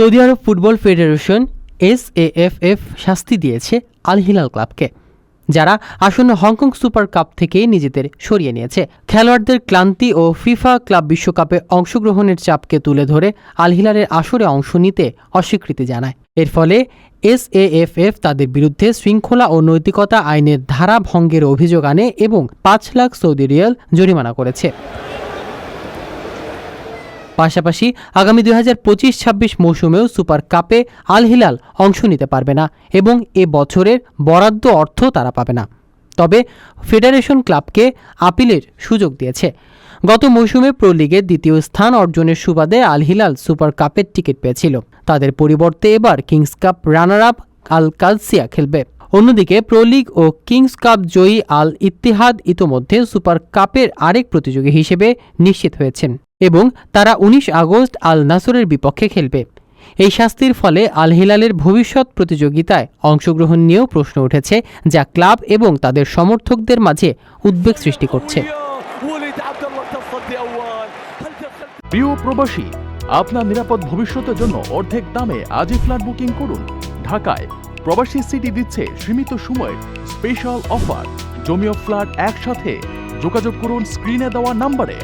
Saudi Arab football federation S A F F শাস্তি দিয়েছে Al Hilal ক্লাবকে, যারা আসন্ন হংকং সুপার কাপ থেকে নিজেদের সরিয়ে নিয়েছে। খেলোয়াড়দের ক্লান্তি ও ফিফা ক্লাব বিশ্বকাপে অংশগ্রহণের চাপকে তুলে ধরে আল হিলালের আসরে অংশ নিতে অস্বীকৃতি জানায়। এর ফলে এসএএফএফ তাদের বিরুদ্ধে শৃঙ্খলা ও নৈতিকতা আইনের ধারা ভঙ্গের অভিযোগ আনে এবং পাঁচ লাখ সৌদি রিয়াল জরিমানা করেছে। পাশাপাশি আগামী দুই হাজার পঁচিশ, ছাব্বিশ মৌসুমেও সুপার কাপে আল হিলাল অংশ নিতে পারবে না এবং এ বছরের বরাদ্দ অর্থ তারা পাবে না। তবে ফেডারেশন ক্লাবকে আপিলের সুযোগ দিয়েছে। গত মৌসুমে প্রো লিগের দ্বিতীয় স্থান অর্জনের সুবাদে আল হিলাল সুপার কাপের টিকিট পেয়েছিল। তাদের পরিবর্তে এবার kings cup runner up Al Qadsiah খেলবে। অন্যদিকে প্রো লিগ ও কিংস কাপ জয়ী আল ইত্তিহাদ ইতোমধ্যে সুপার কাপের আরেক প্রতিযোগী হিসেবে নিশ্চিত হয়েছেন। এবং তারা উনিশ আগস্ট আল নাসরের বিপক্ষে খেলবে। এই শাস্তির ফলে আল হিলালের ভবিষ্যৎ প্রতিযোগিতায় অংশগ্রহণ নিয়েও প্রশ্ন উঠেছে যা ক্লাব এবং তাদের সমর্থকদের মাঝে উদ্বেগ সৃষ্টি করছে। প্রিয় প্রবাসী, আপনার নিরাপদ ভবিষ্যতের জন্য অর্ধেক দামে আজই ফ্ল্যাট বুকিং করুন। ঢাকায় প্রবাসী সিটি দিচ্ছে সীমিত সময়ের স্পেশাল অফার জমিও ফ্ল্যাট একসাথে। যোগাযোগ করুন স্ক্রিনে দেওয়া নাম্বারে।